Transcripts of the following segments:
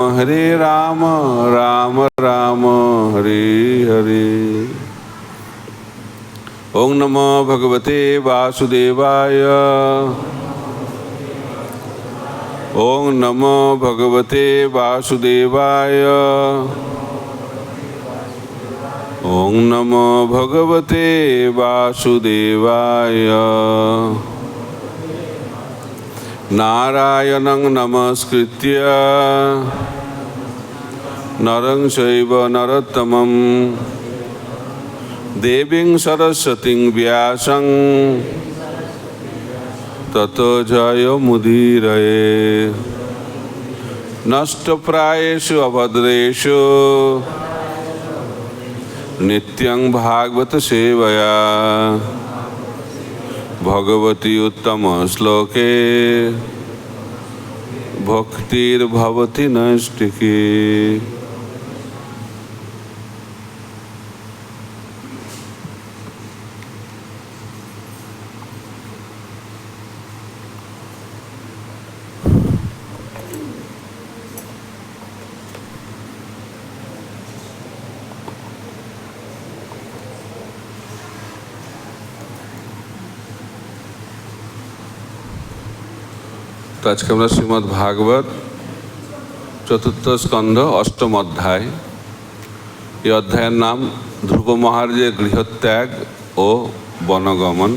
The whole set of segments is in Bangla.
হরে রাম রাম রাম হরে হরে ওং নম ভগবতে বাসুদেবায় ওং নম ভগবতে বাসুদেবায় ওং নম ভগবতে বাসুদেবায় নারায়ণং নমস্কৃত্য নরং চৈব নরোত্তমম দেবীং সরস্বতীং ব্যাসং তত জয় মুদীরয়ে নষ্টপ্রায়েষু অভদ্রেষু নিত্যং ভাগবত সেবয়া ভগবতী উত্তম শ্লোকে। ভক্তির্ভবতি নৈষ্টিকে তো আজকে আমরা শ্রীমদ্ ভাগবত চতুর্থ স্কন্ধ, অষ্টম অধ্যায়। এই অধ্যায়ের নাম ধ্রুব মহারাজের গৃহত্যাগ ও বনগমন।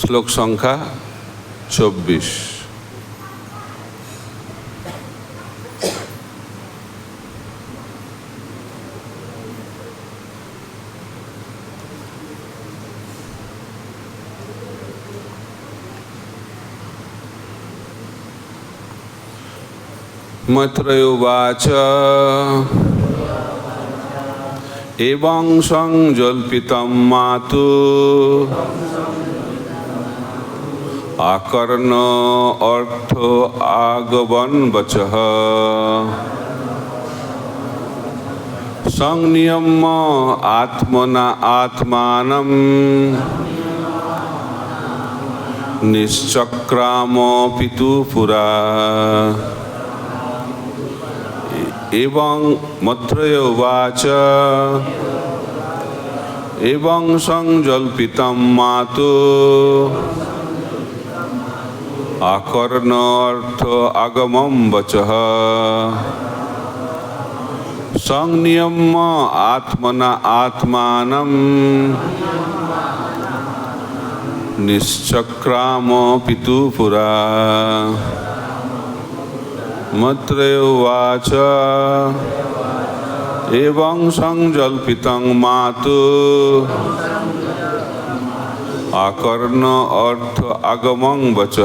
শ্লোক সংখ্যা চব্বিশ। मत्रयोवाच एवं संजल्पितं मातु। आकर्ण अर्थ आगवन वचः। संनियम आत्मना आत्मानं। निश्चक्रामो पितु पुरा। এবং মত্রয় উবাচ। এবং সংজল্পিতম মাতু। আকর্ণ অর্থ আগমম বচ। সংনিয়ম্য আত্মনা আত্মানম। নিশ্চক্রাম পিতু পুরা। মত্রেয় উবাচ এবং সংজল্পিতং মাতু আকর্ণ অর্থ আগমং বচ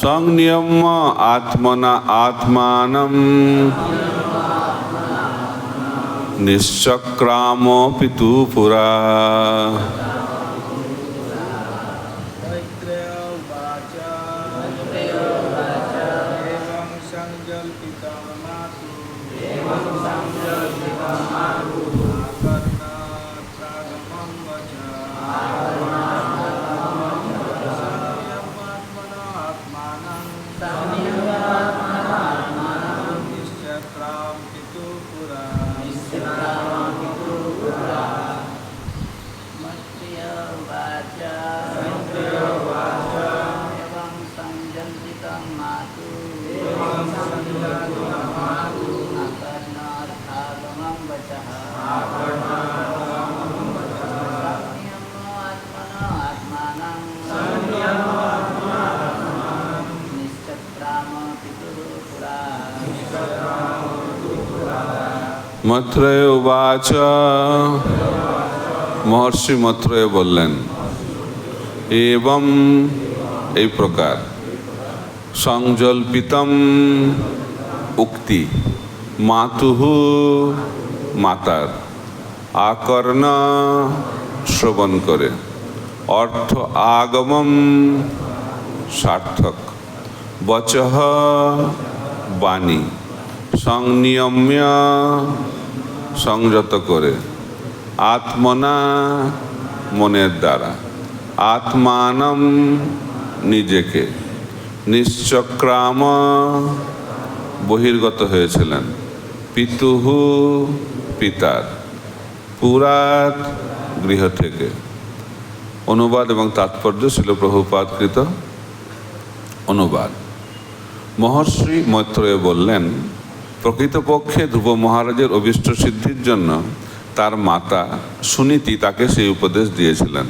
সংনিয়ম্য আত্মনা আত্মানম নিশ্চক্রাম পিতু পুরা মত্রয় উবাচ। মহর্ষি মত্রয় বললেন এবং এই প্রকার। সংজল্পিতম উক্তি। মাতুহু মাতার। আকর্ণ শ্রবণ করে। অর্থ আগমম সার্থক। বচহ বাণী। সংনিয়ম্য সংযত করে। আত্মনা মনের দ্বারা। আত্মানম নিজেকে। নিশ্চক্রাম বহির্গত হয়েছিলেন। পিতুহু পিতার। পুরাত গৃহ থেকে। অনুবাদ এবং তাৎপর্য ছিল প্রভুপাতকৃত অনুবাদ। মহর্ষি মৈত্রয় বললেন প্রকৃতপক্ষে ধ্রুব মহারাজের অভিষ্ট সিদ্ধির জন্য তার মাতা সুনীতি তাকে সেই উপদেশ দিয়েছিলেন।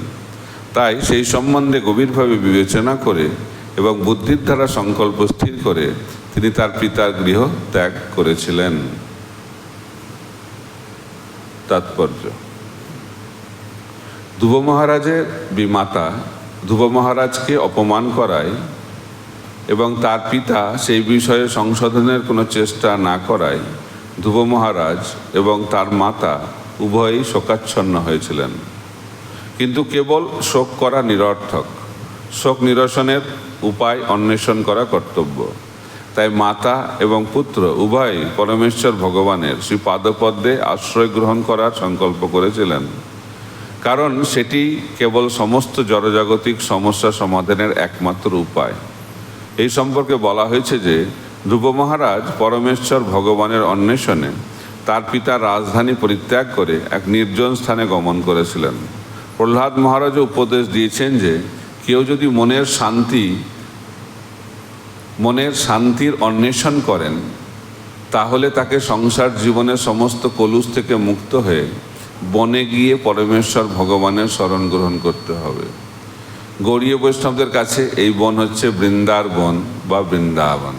তাই সেই সম্বন্ধে গভীরভাবে বিবেচনা করে এবং বুদ্ধির দ্বারা সংকল্প স্থির করে তিনি তার পিতার গৃহ ত্যাগ করেছিলেন। তাৎপর্য। ধ্রুব মহারাজের বিমাতা ধ্রুব মহারাজকে অপমান করায় এবং তার পিতা সেই বিষয়ে সংশোধনের কোনো চেষ্টা না করায় ধ্রুব মহারাজ এবং তার মাতা উভয়ই শোকাচ্ছন্ন হয়েছিলেন। কিন্তু কেবল শোক করা নিরর্থক, শোক নিরসনের উপায় অন্বেষণ করা কর্তব্য। তাই মাতা এবং পুত্র উভয়ই পরমেশ্বর ভগবানের শ্রী পাদপদ্মে আশ্রয় গ্রহণ করার সংকল্প করেছিলেন। কারণ সেটি কেবল সমস্ত জড়জাগতিক সমস্যা সমাধানের একমাত্র উপায়। এই সম্পর্কে বলা হয়েছে যে ধ্রুব মহারাজ পরমেশ্বর ভগবানের অন্বেষণে তার পিতার রাজধানী পরিত্যাগ করে এক নির্জন স্থানে গমন করেছিলেন। প্রহ্লাদ মহারাজও উপদেশ দিয়েছেন যে কেউ যদি মনের শান্তি, মনের শান্তির অন্বেষণ করেন, তাহলে তাকে সংসার জীবনের সমস্ত কলুষ থেকে মুক্ত হয়ে বনে গিয়ে পরমেশ্বর ভগবানের শরণ গ্রহণ করতে হবে। গৌরীয় বৈষ্ণবদের কাছে এই বন হচ্ছে বৃন্দার বন বা বৃন্দাবন।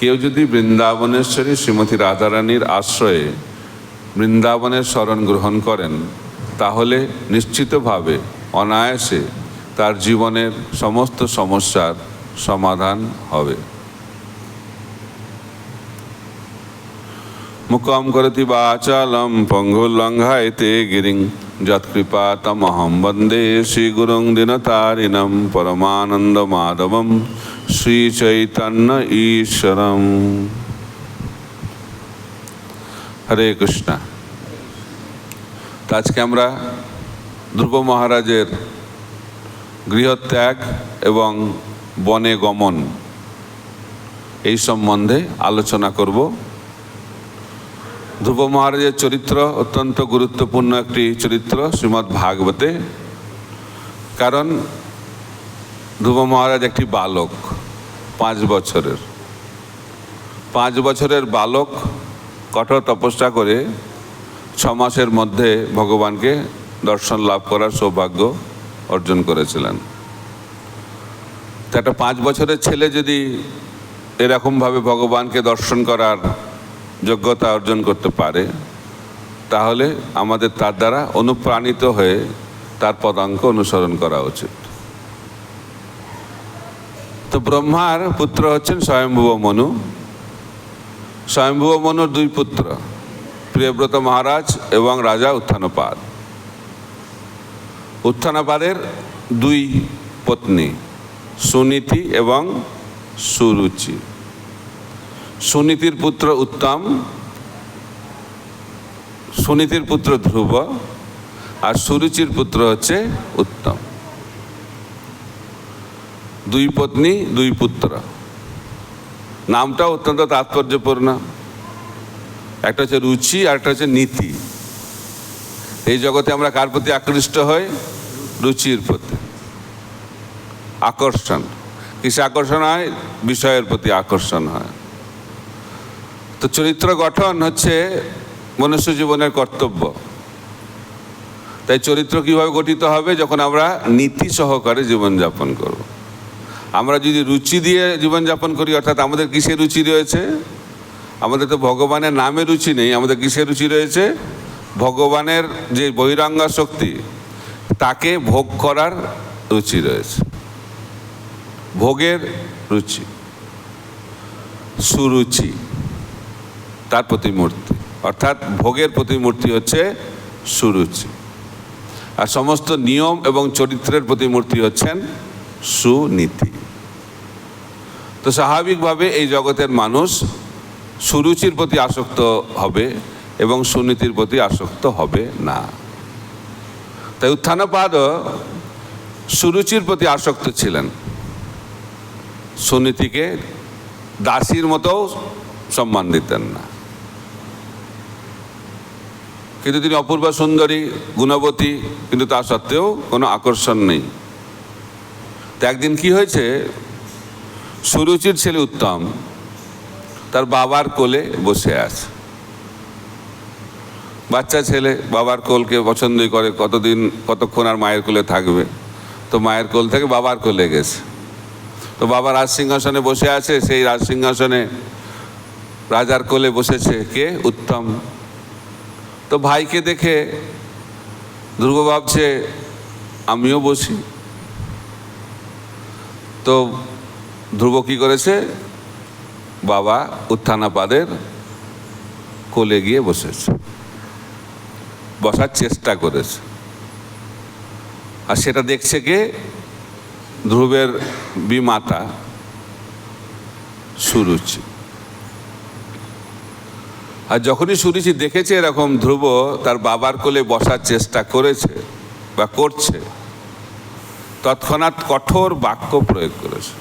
কেউ যদি বৃন্দাবনেশ্বরী শ্রীমতী রাধারানীর আশ্রয়ে বৃন্দাবনের স্মরণ গ্রহণ করেন, তাহলে নিশ্চিতভাবে অনায়াসে তার জীবনের সমস্ত সমস্যার সমাধান হবে। মুকম করতি বাচালম পঙ্গুলঙ্ঘায়তে গিরিং যৎকৃপা তমহম বন্দে শ্রীগুরুং দিনতারিণম পরমানন্দ মাধবম শ্রী চৈতন্য ঈশ্বরম হরে কৃষ্ণ আজকে আমরা ধ্রুব মহারাজের গৃহত্যাগ এবং বনে গমন এই সম্বন্ধে আলোচনা করব ধ্রুব মহারাজের চরিত্র অত্যন্ত গুরুত্বপূর্ণ একটি চরিত্র, শ্রীমদ্ ভাগবতে। কারণ ধ্রুব মহারাজ একটি বালক, পাঁচ বছরের। পাঁচ বছরের বালক কঠোর তপস্যা করে ছ মাসের মধ্যে ভগবানকে দর্শন লাভ করার সৌভাগ্য অর্জন করেছিলেন। একটা পাঁচ বছরের ছেলে যদি এরকমভাবে ভগবানকে দর্শন করার যোগ্যতা অর্জন করতে পারে, তাহলে আমাদের তার দ্বারা অনুপ্রাণিত হয়ে তার পদাঙ্ক অনুসরণ করা উচিত। তো ব্রহ্মার পুত্র হচ্ছেন স্বয়ম্ভুব মনু। স্বয়ম্ভুব মনুর দুই পুত্র, প্রিয়ব্রত মহারাজ এবং রাজা উত্থানপাদ। উত্থানপাদের দুই পত্নী, সুনীতি এবং সুরুচি। সুনীতির পুত্র উত্তম, সুনীতির পুত্র ধ্রুব, আর সুরুচির পুত্র হচ্ছে উত্তম। দুই পত্নী, দুই পুত্র। নামটা অত্যন্ত তাৎপর্যপূর্ণ। একটা হচ্ছে রুচি আর একটা হচ্ছে নীতি। এই জগতে আমরা কার প্রতি আকৃষ্ট হই? রুচির প্রতি। আকর্ষণ। কিসে আকর্ষণ হয়? বিষয়ের প্রতি আকর্ষণ হয়। তো চরিত্র গঠন হচ্ছে মনুষ্য জীবনের কর্তব্য। তাই চরিত্র কীভাবে গঠিত হবে? যখন আমরা নীতি সহকারে জীবনযাপন করব। আমরা যদি রুচি দিয়ে জীবনযাপন করি, অর্থাৎ আমাদের কিসের রুচি রয়েছে? আমাদের তো ভগবানের নামে রুচি নেই, আমাদের কিসের রুচি রয়েছে? ভগবানের যে বহিরাঙ্গা শক্তি, তাকে ভোগ করার রুচি রয়েছে। ভোগের রুচি, সুরুচি। তার প্রতিমূর্তি। অর্থাৎ ভোগের প্রতিমূর্তি হচ্ছে সুরুচি। আর সমস্ত নিয়ম এবং চরিত্রের প্রতিমূর্তি হচ্ছেন সুনীতি। তো স্বাভাবিকভাবে এই জগতের মানুষ সুরুচির প্রতি আসক্ত হবে এবং সুনীতির প্রতি আসক্ত হবে না। তাই উত্থানপাদও সুরুচির প্রতি আসক্ত ছিলেন। সুনীতিকে দাসীর মতো সম্মান দিতেন না। কিন্তু তিনি অপূর্ব সুন্দরী, গুণবতী, কিন্তু তা সত্ত্বেও কোনো আকর্ষণ নেই। তো একদিন কি হয়েছে? সুরুচির ছেলে উত্তম তার বাবার কোলে বসে আছে। বাচ্চা ছেলে, বাবার কোলকে পছন্দই করে, কতদিন, কতক্ষণ আর মায়ের কোলে থাকবে? তো মায়ের কোল থেকে বাবার কোলে গেছে। তো বাবা রাজ সিংহাসনে বসে আছে, সেই রাজ সিংহাসনে রাজার কোলে বসেছে কে? উত্তম। তো ভাইকে দেখে ধ্রুব ভাবছে, আমিও বসি। তো ধ্রুব কি করেছে? বাবা উত্থানাপাদের কোলে গিয়ে বসেছে। বসার চেষ্টা করেছে। আর সেটা দেখছে কে? ধ্রুবের বিমাতা সুরুচি। আর যখনই শুনেছি দেখেছে এরকম ধ্রুব তার বাবার কোলে বসার চেষ্টা করেছে বা করছে, তৎক্ষণাৎ কঠোর বাক্য প্রয়োগ করেছে।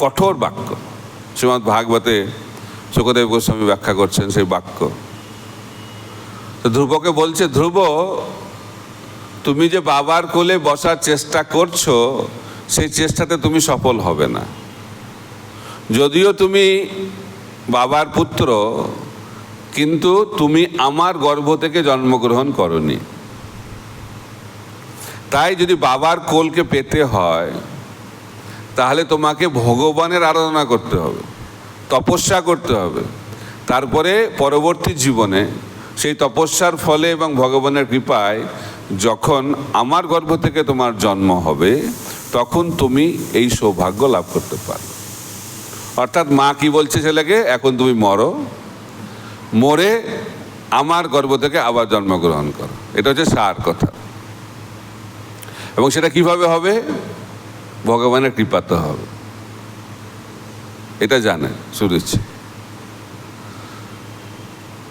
কঠোর বাক্য। শ্রীমৎ ভাগবতে সুখদেব গোস্বামী ব্যাখ্যা করছেন সেই বাক্য। তো ধ্রুবকে বলছে, ধ্রুব, তুমি যে বাবার কোলে বসার চেষ্টা করছ, সেই চেষ্টাতে তুমি সফল হবে না। যদিও তুমি বাবার পুত্র কিন্তু তুমি আমার গর্ভ থেকে জন্মগ্রহণ করনি। তাই যদি বাবার কোলকে পেতে হয়, তাহলে তোমাকে ভগবানের আরাধনা করতে হবে, তপস্যা করতে হবে। তারপরে পরবর্তী জীবনে সেই তপস্যার ফলে এবং ভগবানের কৃপায় যখন আমার গর্ভ থেকে তোমার জন্ম হবে, তখন তুমি এই সৌভাগ্য লাভ করতে পারো অর্থাৎ মা কি বলছে ছেলেকে? এখন তুমি মরো। মরে আমার গর্ব থেকে আবার জন্মগ্রহণ করো। এটা হচ্ছে সার কথা। এবং সেটা কীভাবে হবে? ভগবানের কৃপাতে হবে। এটা জানে সুরুচি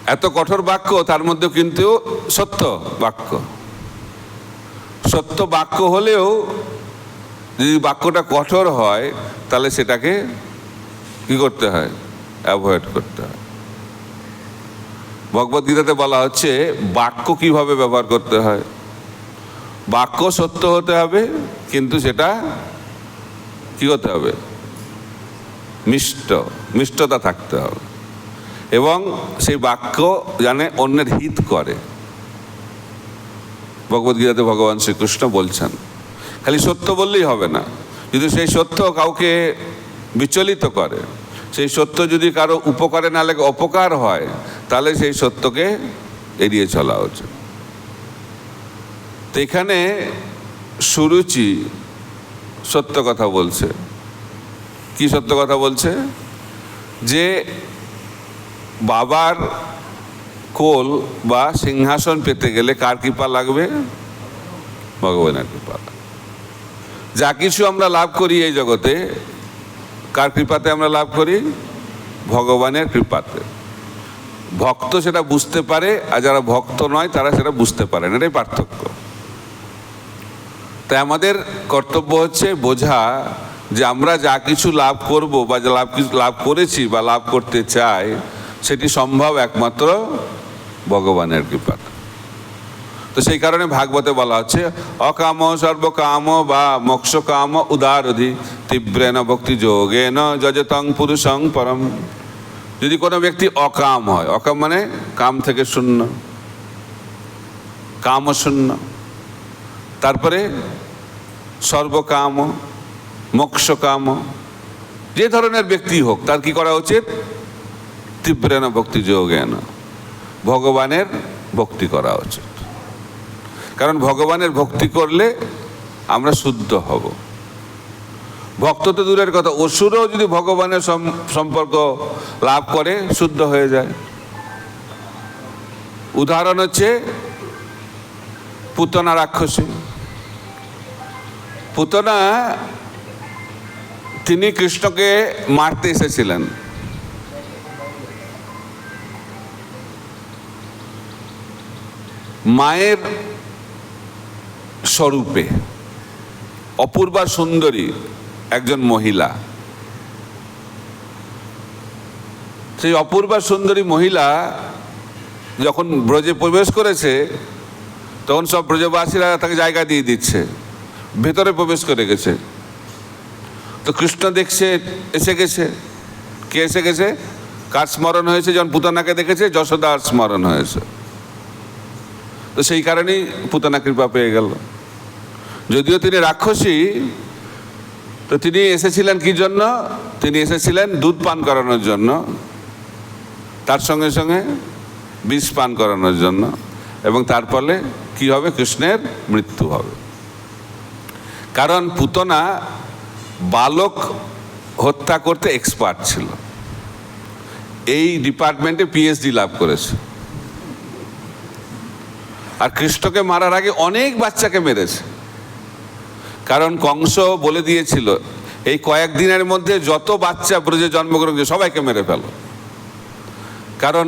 এত কঠোর বাক্য, তার মধ্যে কিন্তু সত্য বাক্য। সত্য বাক্য হলেও যদি বাক্যটা কঠোর হয়, তাহলে সেটাকে কি করতে হয়? অ্যাভয়েড করতে হয়। ভগবদ্গীতাতে বলা হচ্ছে, বাক্য কীভাবে ব্যবহার করতে হয়? বাক্য সত্য হতে হবে, কিন্তু সেটা কি হতে হবে? মিষ্ট, মিষ্টতা থাকতে হবে। এবং সেই বাক্য জানে অন্যের হিত করে। ভগবদ্গীতাতে ভগবান শ্রীকৃষ্ণ বলছেন, খালি সত্য বললেই হবে না। যদি সেই সত্য কাউকে বিচলিত করে সেই সত্য যদি কারও উপকারে না লাগে, অপকার হয়, তাহলে সেই সত্যকে এড়িয়ে চলা উচিত। তো এখানে সুরুচি সত্য কথা বলছে। কি সত্য কথা বলছে? যে বাবার কোল বা সিংহাসন পেতে গেলে কার কৃপা লাগবে? ভগবানের কৃপা। যা কিছু আমরা লাভ করি এই জগতে কার কৃপাতে আমরা লাভ করি? ভগবানের কৃপাতে। ভক্ত সেটা বুঝতে পারে, আর যারা ভক্ত নয়, তারা সেটা বুঝতে পারে না। এটাই পার্থক্য। তাই আমাদের কর্তব্য হচ্ছে বোঝা যে আমরা যা কিছু লাভ করব বা যা লাভ কিছু লাভ করেছি বা লাভ করতে চাই, সেটি সম্ভব একমাত্র ভগবানের কৃপাতে। তো সেই কারণে ভাগবতে বলা হচ্ছে, অকাম সর্বকাম বা মোক্ষ কাম উদারধি তীব্রেন ভক্তি যোগেন যজতং পুরুষং পরম। যদি কোনো ব্যক্তি অকাম হয়, অকাম মানে কাম থেকে শূন্য কাম শূন্য। তারপরে সর্বকাম মোক্ষ কাম যে ধরনের ব্যক্তি হোক, তার কি করা উচিত? তীব্রেন ভক্তি যোগেন। ভগবানের ভক্তি করা উচিত। কারণ ভগবানের ভক্তি করলে আমরা শুদ্ধ হব। ভক্ত তো দূরের কথা, অসুরও যদি ভগবানের সম্পর্ক লাভ করে, শুদ্ধ হয়ে যায়। উদাহরণ হচ্ছে পুতনা রাক্ষসী। পুতনা তিনি কৃষ্ণকে মারতে এসেছিলেন। মায়ের স্বরূপে। অপূর্বা সুন্দরী একজন মহিলা। সেই অপূর্বা সুন্দরী মহিলা যখন ব্রজে প্রবেশ করেছে, তখন সব ব্রজবাসীরা তাকে জায়গা দিয়ে দিচ্ছে, ভেতরে প্রবেশ করে গেছে। তো কৃষ্ণ দেখছে, এসে গেছে। কে এসে গেছে? কার স্মরণ হয়েছে? যখন পুতনাকে দেখেছে, যশোদার স্মরণ হয়েছে। তো সেই কারণেই পুতানা কৃপা পেয়ে গেল। যদিও তিনি রাক্ষসী, তো তিনি এসেছিলেন কি জন্য? তিনি এসেছিলেন দুধ পান করানোর জন্য, তার সঙ্গে সঙ্গে বিষ পান করানোর জন্য, এবং তার ফলে কি হবে? কৃষ্ণের মৃত্যু হবে। কারণ পুতনা বালক হত্যা করতে এক্সপার্ট ছিল। এই ডিপার্টমেন্টে পিএইচডি লাভ করেছে। আর কৃষ্ণকে মারার আগে অনেক বাচ্চাকে মেরেছে। কারণ কংস বলে দিয়েছিল, এই কয়েকদিনের মধ্যে যত বাচ্চা ব্রজে জন্মগ্রহণ করে সবাইকে মেরে ফেলো। কারণ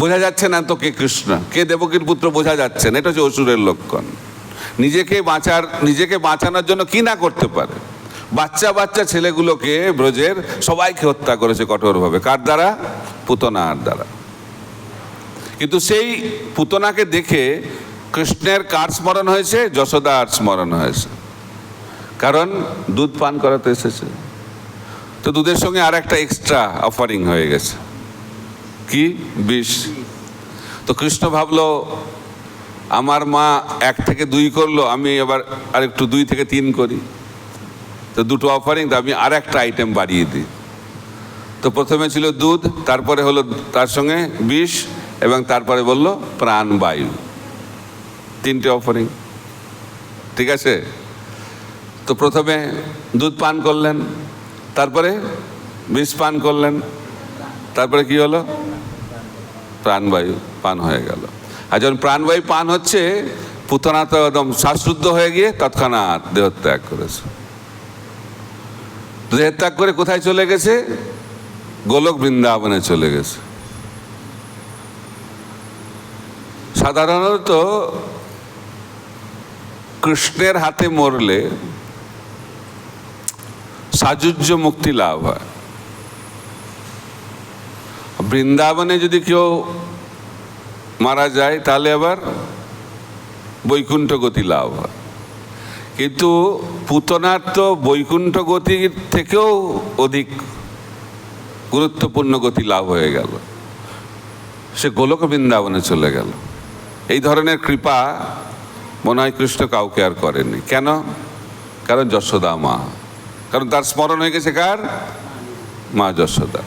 বোঝা যাচ্ছে না তো কে কৃষ্ণ, কে দেবকীর পুত্র বোঝা যাচ্ছে না, এটা হচ্ছে অসুরের লক্ষণ। নিজেকে বাঁচার, নিজেকে বাঁচানোর জন্য কি না করতে পারে? বাচ্চা বাচ্চা ছেলেগুলোকে ব্রজের সবাইকে হত্যা করেছে কঠোরভাবে। কার দ্বারা? পুতনার দ্বারা। কিন্তু সেই পুতনাকে দেখে কৃষ্ণের কার স্মরণ হয়েছে? যশোদার স্মরণ হয়েছে। কারণ দুধ পান করাতে এসেছে। তো দুধের সঙ্গে আর একটা এক্সট্রা অফারিং হয়ে গেছে। কি? বিষ। তো কৃষ্ণ ভাবলো, আমার মা এক থেকে দুই করল, আমি এবার আরেকটু দুই থেকে তিন করি। তো দুটো অফারিং তো আমি আর একটা আইটেম বাড়িয়ে দিই। তো প্রথমে ছিল দুধ, তারপরে হলো তার সঙ্গে বিষ, এবং তারপরে বলল প্রাণবায়ু। তিনটে অফারিং ঠিক আছে? তো প্রথমে দুধ পান করলেন, তারপরে বিষ পান করলেন, তারপরে কি হলো? প্রাণবায়ু পান হয়ে গেল। আর যখন প্রাণবায়ু পান হচ্ছে পুতনা তো একদম শ্বাসরুদ্ধ হয়ে গিয়ে তৎক্ষণাৎ দেহত্যাগ করেছে। দেহত্যাগ করে কোথায় চলে গেছে? গোলক বৃন্দাবনে চলে গেছে। সাধারণত কৃষ্ণের হাতে মরলে সাজুজ্য মুক্তি লাভ হয়। বৃন্দাবনে যদি কেউ মারা যায়, তাহলে আবার বৈকুণ্ঠ গতি লাভ হয়। কিন্তু পুতনার তো বৈকুণ্ঠ গতির থেকেও অধিক গুরুত্বপূর্ণ গতি লাভ হয়ে গেল। সে গোলক বৃন্দাবনে চলে গেল। এই ধরনের কৃপা মনে হয় কৃষ্ণ কাউকে আর করেনি কেন? কারণ যশোদা মা। কারণ তার স্মরণ হয়ে গেছে কার? মা যশোদা।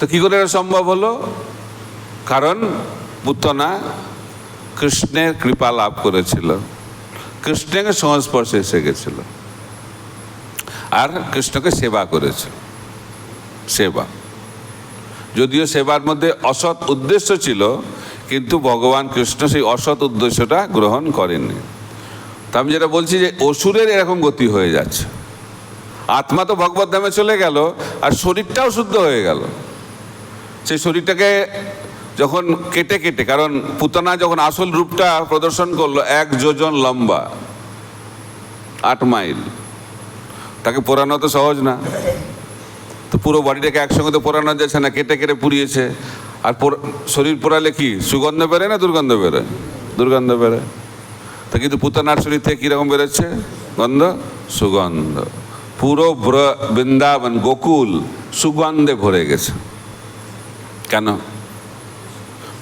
তো কী করে এটা সম্ভব হলো? কারণ পুতনা কৃষ্ণের কৃপা লাভ করেছিল। কৃষ্ণকে সংস্পর্শে এসে গেছিল। আর কৃষ্ণকে সেবা করেছে সেবা। যদিও সেবার মধ্যে অসৎ উদ্দেশ্য ছিল, কিন্তু ভগবান কৃষ্ণ সেই অসৎ উদ্দেশ্যটা গ্রহণ করেননি। তা আমি যেটা বলছি যে অসুরের এরকম গতি হয়ে যাচ্ছে। আত্মা তো ভগবত ধামে চলে গেল, আর শরীরটাও শুদ্ধ হয়ে গেল। সেই শরীরটাকে যখন কেটে কেটে, কারণ পুতনা যখন আসল রূপটা প্রদর্শন করল, এক যোজন লম্বা, আট মাইল। তাকে পোড়ানো তো সহজ না। তো পুরো বডিটাকে একসঙ্গে তো পোড়ানো যাচ্ছে না, কেটে কেটে পুড়িয়েছে। আর শরীর পোড়ালে কি, সুগন্ধ বেরোয় না দুর্গন্ধ বেরোয়? দুর্গন্ধ বেরোয়। তা কিন্তু পুতনার শরীর থেকে কীরকম বেরোচ্ছে? গন্ধ, সুগন্ধ। পুরো বৃন্দাবন, গোকুল সুগন্ধে ভরে গেছে। কেন?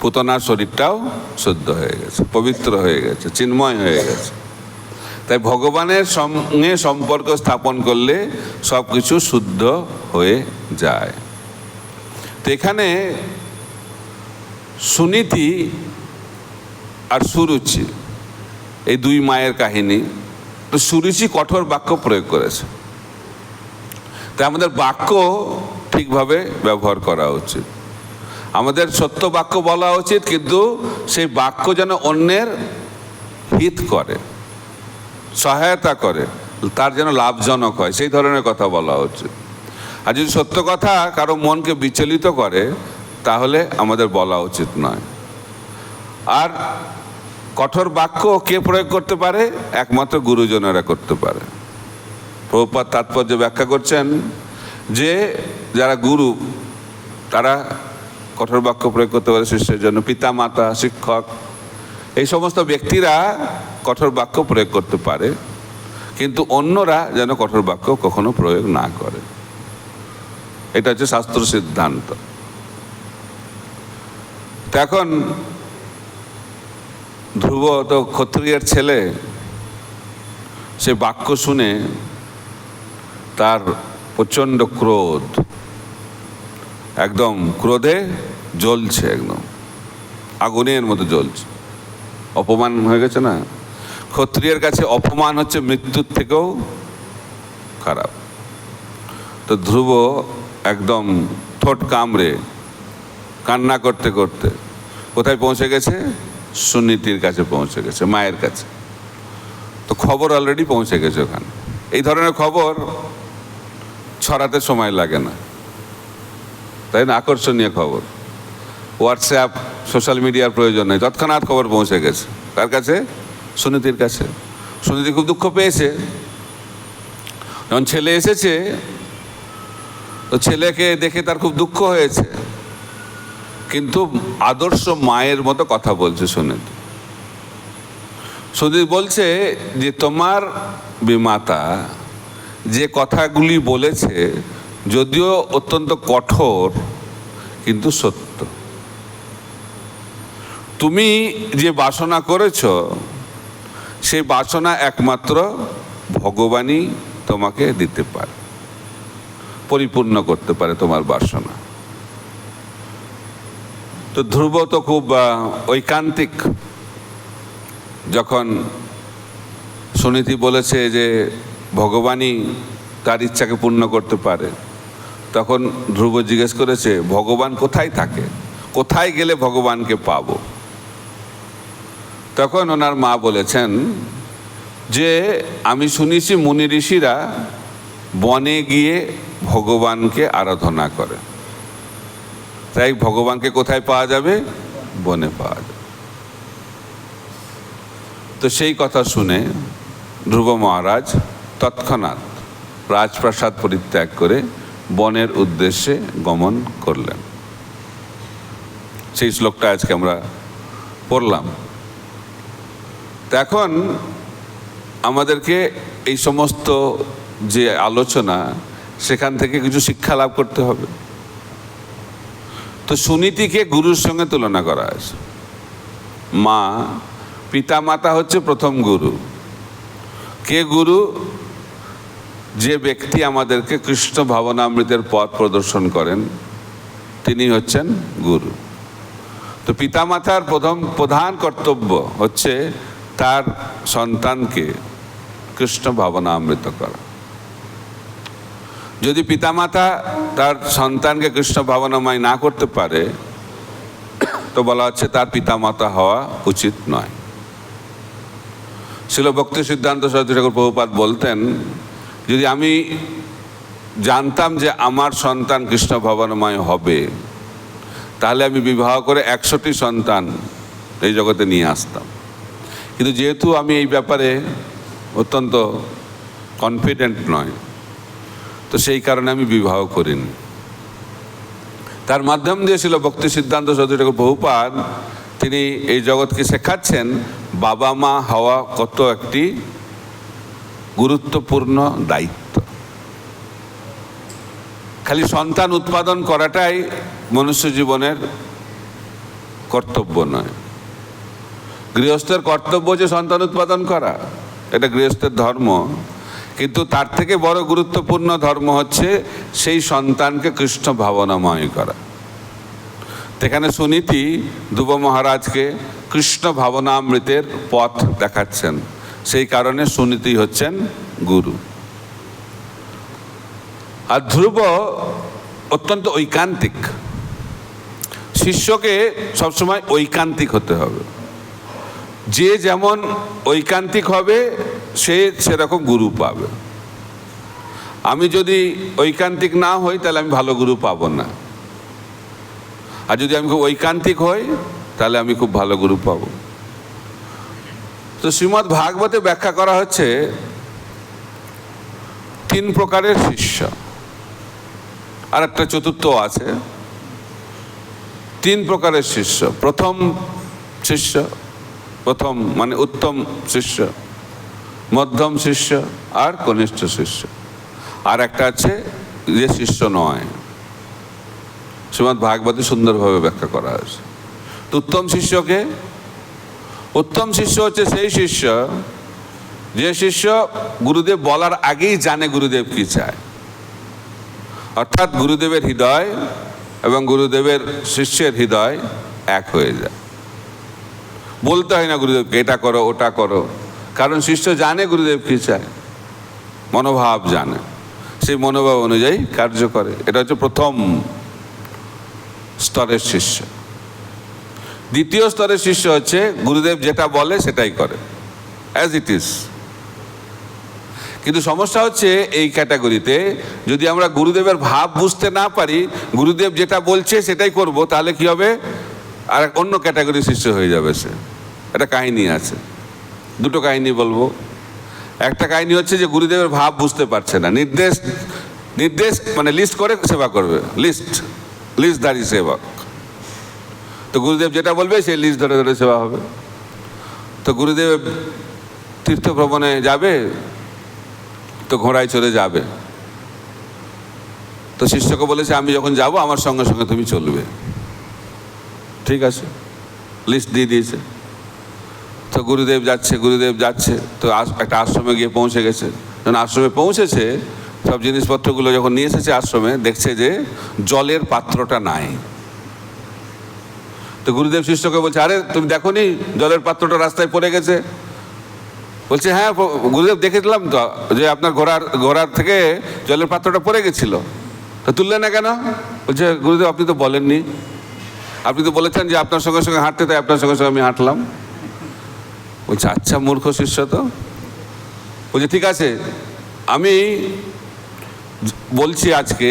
পুতনার শরীরটাও শুদ্ধ হয়ে গেছে, পবিত্র হয়ে গেছে, চিন্ময় হয়ে গেছে। তাই ভগবানের সঙ্গে সম্পর্ক স্থাপন করলে সব কিছু শুদ্ধ হয়ে যায়। তো এখানে সুনীতি আর সুরুচি, এই দুই মায়ের কাহিনী। তো সুরুচি কঠোর বাক্য প্রয়োগ করেছে। তাই আমাদের বাক্য ঠিকভাবে ব্যবহার করা উচিত। আমাদের সত্য বাক্য বলা উচিত, কিন্তু সেই বাক্য যেন অন্যের হিত করে, সহায়তা করে, তার যেন লাভজনক হয়, সেই ধরনের কথা বলা উচিত। আর যদি সত্য কথা কারও মনকে বিচলিত করে, তাহলে আমাদের বলা উচিত নয়। আর কঠোর বাক্য কে প্রয়োগ করতে পারে? একমাত্র গুরুজনেরা করতে পারে। প্রভুপাত তাৎপর্য ব্যাখ্যা করছেন যে যারা গুরু, তারা কঠোর বাক্য প্রয়োগ করতে পারে শিষ্যের জন্য। পিতা মাতা শিক্ষক, এই সমস্ত ব্যক্তিরা কঠোর বাক্য প্রয়োগ করতে পারে, কিন্তু অন্যরা যেন কঠোর বাক্য কখনো প্রয়োগ না করে। এটা হচ্ছে শাস্ত্র সিদ্ধান্ত। এখন ধ্রুব তো ক্ষত্রিয়ের ছেলে, সে বাক্য শুনে তার প্রচণ্ড ক্রোধ। একদম ক্রোধে জ্বলছে একদম। আগুনের মতো জ্বলছে। অপমান হয়ে গেছে না? ক্ষত্রিয়ের কাছে অপমান হচ্ছে মৃত্যুর থেকেও খারাপ। তো ধ্রুব একদম ঠোঁট কামড়ে কান্না করতে করতে কোথায় পৌঁছে গেছে? সুনীতির কাছে পৌঁছে গেছে, মায়ের কাছে। তো খবর অলরেডি পৌঁছে গেছে ওখানে। এই ধরনের খবর ছড়াতে সময় লাগে না। তাই না? আকর্ষণীয় খবর। হোয়াটসঅ্যাপ সোশ্যাল মিডিয়ার প্রয়োজন নেই। তৎক্ষণাৎ খবর পৌঁছে গেছে। তার কাছে? সুনীতির কাছে। সুনীতি খুব দুঃখ পেয়েছে। যখন ছেলে এসেছে, তো ছেলেকে দেখে তার খুব দুঃখ হয়েছে। কিন্তু আদর্শ মায়ের মতো কথা বলছে সুনীতি। সুনীতি বলছে যে, তোমার বিমাতা যে কথাগুলি বলেছে, যদিও অত্যন্ত কঠোর, কিন্তু সত্য। তুমি যে বাসনা করেছ, সেই বাসনা একমাত্র ভগবানই তোমাকে দিতে পারে, পরিপূর্ণ করতে পারে তোমার বাসনা। তো ধ্রুব তো খুব ঐকান্তিক। যখন সুনীতি বলেছে যে ভগবানই তার ইচ্ছাকে পূর্ণ করতে পারে। তখন ধ্রুব জিজ্ঞেস করেছে, ভগবান কোথায় থাকে? কোথায় গেলে ভগবানকে পাব? তখন ওনার মা বলেছেন, যে আমি শুনেছি মুনি ঋষিরা বনে গিয়ে ভগবানকে আরাধনা করে। তাই ভগবানকে কোথায় পাওয়া যাবে? বনে পাওয়া যাবে। তো সেই কথা শুনে ধ্রুব মহারাজ তৎক্ষণাৎ রাজপ্রাসাদ পরিত্যাগ করে বনের উদ্দেশ্যে গমন করলেন। সেই শ্লোকটা আজকে আমরা পড়লাম। এখন আমাদেরকে এই সমস্ত যে আলোচনা, সেখান থেকে কিছু শিক্ষা লাভ করতে হবে। তো সুনীতিকে গুরুর সঙ্গে তুলনা করা আছে। মা পিতা মাতা হচ্ছে প্রথম গুরু। কে গুরু? যে ব্যক্তি আমাদেরকে কৃষ্ণ ভাবনামৃতের পথ প্রদর্শন করেন, তিনি হচ্ছেন গুরু। তো পিতামাতার প্রথম, প্রধান কর্তব্য হচ্ছে তার সন্তানকে কৃষ্ণ ভাবনামৃত করা। যদি পিতামাতা তার সন্তানকে কৃষ্ণ ভাবনাময় না করতে পারে, তো বলা হচ্ছে তার পিতামাতা হওয়া উচিত নয়। ছিল ভক্তি সিদ্ধান্ত সরস্বতী ঠাকুর প্রভুপাত বলতেন যদি আমি জানতাম যে আমার সন্তান কৃষ্ণ ভবনময় হবে, তাহলে আমি বিবাহ করে একশোটি সন্তান এই জগতে নিয়ে আসতাম। কিন্তু যেহেতু আমি এই ব্যাপারে অত্যন্ত কনফিডেন্ট নয়, তো সেই কারণে আমি বিবাহ করিনি। তার মাধ্যম দিয়ে ছিল ভক্তি সিদ্ধান্ত সরস্বতী ঠাকুর বহুপাত তিনি এই জগৎকে শেখাচ্ছেন বাবা মা হওয়া কত একটি গুরুত্বপূর্ণ দায়িত্ব। খালি সন্তান উৎপাদন করাটাই মনুষ্য জীবনের কর্তব্য নয়। গৃহস্থের কর্তব্য যে সন্তান উৎপাদন করা, এটা গৃহস্থের ধর্ম। কিন্তু তার থেকে বড় গুরুত্বপূর্ণ ধর্ম হচ্ছে সেই সন্তানকে কৃষ্ণ ভাবনাময় করা। সেখানে সুনীতি ধ্রুব মহারাজকে কৃষ্ণ ভাবনামৃতের পথ দেখাচ্ছেন। সেই কারণে সুনীতি হচ্ছেন গুরু। আর ধ্রুব অত্যন্ত ঐকান্তিক। শিষ্যকে সবসময় ঐকান্তিক হতে হবে। যে যেমন ঐকান্তিক হবে, সে সেরকম গুরু পাবে। আমি যদি ঐকান্তিক না হই, তাহলে আমি ভালো গুরু পাবো না। আর যদি আমি খুব ঐকান্তিক হই, তাহলে আমি খুব ভালো গুরু পাবো। তো শ্রীমৎ ভাগবতে ব্যাখ্যা করা হচ্ছে তিন প্রকারের শিষ্য। আর একটা চতুর্থ আছে। তিন প্রকারের শিষ্য। প্রথম শিষ্য, প্রথম মানে উত্তম শিষ্য, মধ্যম শিষ্য আর কনিষ্ঠ শিষ্য। আর একটা আছে যে শিষ্য নয়। শ্রীমৎ ভাগবতী সুন্দরভাবে ব্যাখ্যা করা হয়েছে। উত্তম শিষ্যকে উত্তম শিষ্য হচ্ছে সেই শিষ্য, যে শিষ্য গুরুদেব বলার আগেই জানে গুরুদেব কি চায়। অর্থাৎ গুরুদেবের হৃদয় এবং গুরুদেবের শিষ্যের হৃদয় এক হয়ে যায়। বলতে হয় না গুরুদেবকে, এটা করো, ওটা করো। কারণ শিষ্য জানে গুরুদেব কি চায়, মনোভাব জানে। সেই মনোভাব অনুযায়ী কার্য করে। এটা হচ্ছে প্রথম স্তরের শিষ্য। দ্বিতীয় স্তরের শিষ্য হচ্ছে গুরুদেব যেটা বলে সেটাই করে অ্যাজ ইট ইজ কিন্তু সমস্যা হচ্ছে এই ক্যাটাগরিতে, যদি আমরা গুরুদেবের ভাব বুঝতে না পারি, গুরুদেব যেটা বলছে সেটাই করব, তাহলে কি হবে? আর অন্য ক্যাটাগরি শিষ্য হয়ে যাবে সে। একটা কাহিনী আছে। দুটো কাহিনী বলব। একটা কাহিনী হচ্ছে যে গুরুদেবের ভাব বুঝতে পারছে না। নির্দেশ নির্দেশ মানে লিস্ট করে সেবা করবে। লিস্ট লিস্টধারী সেবক। তো গুরুদেব যেটা বলবে সেই লিস্ট ধরে ধরে সেবা হবে। তো গুরুদেব তীর্থ ভ্রমণে যাবে, তো ঘোড়ায় চড়ে যাবে। তো শিষ্যকে বলেছে, আমি যখন যাব, আমার সঙ্গে সঙ্গে তুমি চলবে। ঠিক আছে? লিস্ট দিয়ে দিয়েছে। তো গুরুদেব যাচ্ছে গুরুদেব যাচ্ছে, তো একটা আশ্রমে গিয়ে পৌঁছে গেছে। যখন আশ্রমে পৌঁছেছে, সব জিনিসপত্রগুলো যখন নিয়ে এসেছে আশ্রমে, দেখছে যে জলের পাত্রটা নাই। তো গুরুদেব শিষ্যকে বলছে, আরে, তুমি দেখো নি জলের পাত্রটা রাস্তায় পড়ে গেছে? বলছে হ্যাঁ গুরুদেব দেখেছিলাম তো, যে আপনার ঘোড়ার ঘোড়ার থেকে জলের পাত্রটা পড়ে গেছিল। তো তুললেন না কেন? বলছে, গুরুদেব, আপনি তো বলেননি। আপনি তো বলেছেন যে আপনার সঙ্গে সঙ্গে হাঁটতে, তাই আপনার সঙ্গে সঙ্গে আমি হাঁটলাম। বলছে আচ্ছা মূর্খ শিষ্য তো? বলছে, ঠিক আছে, আমি বলছি আজকে,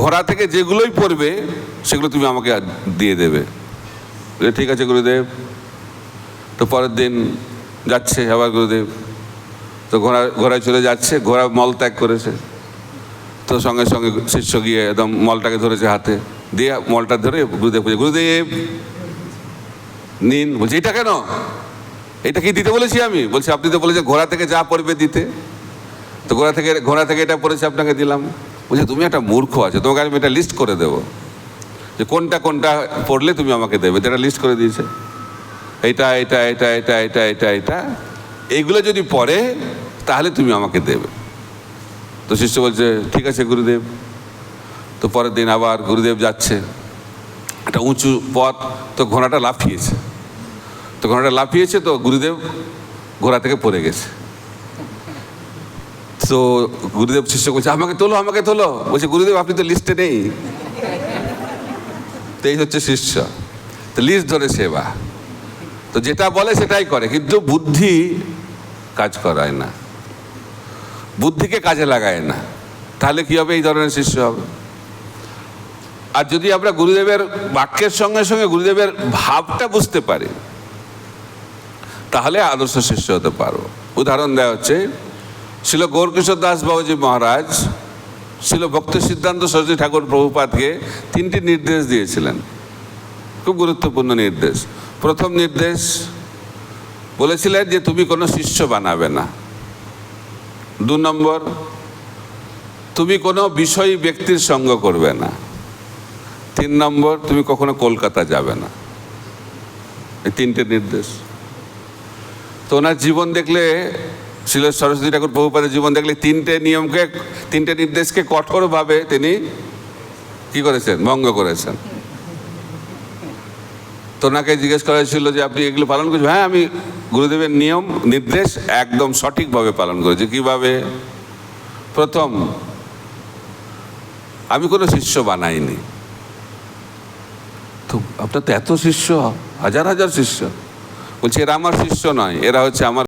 ঘোড়া থেকে যেগুলোই পড়বে, সেগুলো তুমি আমাকে দিয়ে দেবে। ঠিক আছে গুরুদেব, তো পরের দিন যাচ্ছে আবার গুরুদেব। তো ঘোড়া, ঘোড়ায় চলে যাচ্ছে, ঘোড়া মল ত্যাগ করেছে। তো সঙ্গে সঙ্গে শিষ্য গিয়ে একদম মলটাকে ধরেছে হাতে। দিয়ে মলটা ধরে গুরুদেব বলছে, গুরুদেব, নিন। বলছে, এটা কেন? এটা কি দিতে বলেছি আমি? বলছি, আপনি তো বলেছেন ঘোড়া থেকে যা পড়বে দিতে। তো ঘোড়া থেকে ঘোড়া থেকে এটা পড়েছে আপনাকে দিলাম। বলছে, তুমি একটা মূর্খ আছে, তোমাকে আমি এটা লিস্ট করে দেবো। যে কোনটা কোনটা পড়লে তুমি আমাকে দেবে এটা লিস্ট করে দিয়েছে। এটা এটা এটা এটা এটা এটা এটা। এইগুলো যদি পড়ে, তাহলে তুমি আমাকে দেবে। তো শিষ্য বলছে, ঠিক আছে গুরুদেব। তো পরের দিন আবার গুরুদেব যাচ্ছে। একটা উঁচু পথ, তো ঘোড়াটা লাফিয়েছে। তো ঘোড়াটা লাফিয়েছে, তো গুরুদেব ঘোড়া থেকে পড়ে গেছে। তো গুরুদেব শিষ্য বলছে, আমাকে তোলো আমাকে তোলো। বলছে, গুরুদেব, আপনি তো লিস্টে নেই। তো এই হচ্ছে শিষ্য। তো লিস্ট ধরে সেবা। তো যেটা বলে সেটাই করে, কিন্তু বুদ্ধি কাজ করায় না। বুদ্ধিকে কাজে লাগায় না। তাহলে কি হবে? এই ধরনের শিষ্য হবে। আর যদি আমরা গুরুদেবের বাক্যের সঙ্গে সঙ্গে গুরুদেবের ভাবটা বুঝতে পারি, তাহলে আদর্শ শিষ্য হতে পারব উদাহরণ দেওয়া হচ্ছে ছিল গৌরকিশোর দাস বাবুজি মহারাজ ছিল ভক্ত সিদ্ধান্ত সরস্বতী ঠাকুর প্রভুপাতকে তিনটি নির্দেশ দিয়েছিলেন। খুব গুরুত্বপূর্ণ নির্দেশ। প্রথম নির্দেশ বলেছিলেন যে তুমি কোনো শিষ্য বানাবে না। দু নম্বর, তুমি কোনো বিষয়ী ব্যক্তির সঙ্গ করবে না। তিন নম্বর, তুমি কখনো কলকাতা যাবে না। এই তিনটে নির্দেশ। তো ওনার জীবন দেখলে শিল সরস্বতী ঠাকুর প্রভুপাদের জীবন দেখলে তিনটে নিয়মকে, তিনটে নির্দেশকে কঠোরভাবে তিনি কি করেছেন? ভঙ্গ করেছেন। তো ওনাকে জিজ্ঞেস করা হয়েছিল যে আপনি এগুলো পালন করছেন? হ্যাঁ আমি গুরুদেবের নিয়ম, নির্দেশ একদম সঠিকভাবে পালন করেছি। কীভাবে? প্রথম, আমি কোনো শিষ্য বানাইনি। তো আপনার তো এত শিষ্য, হাজার হাজার শিষ্য। বলছে, এরা আমার শিষ্য নয়, এরা হচ্ছে আমার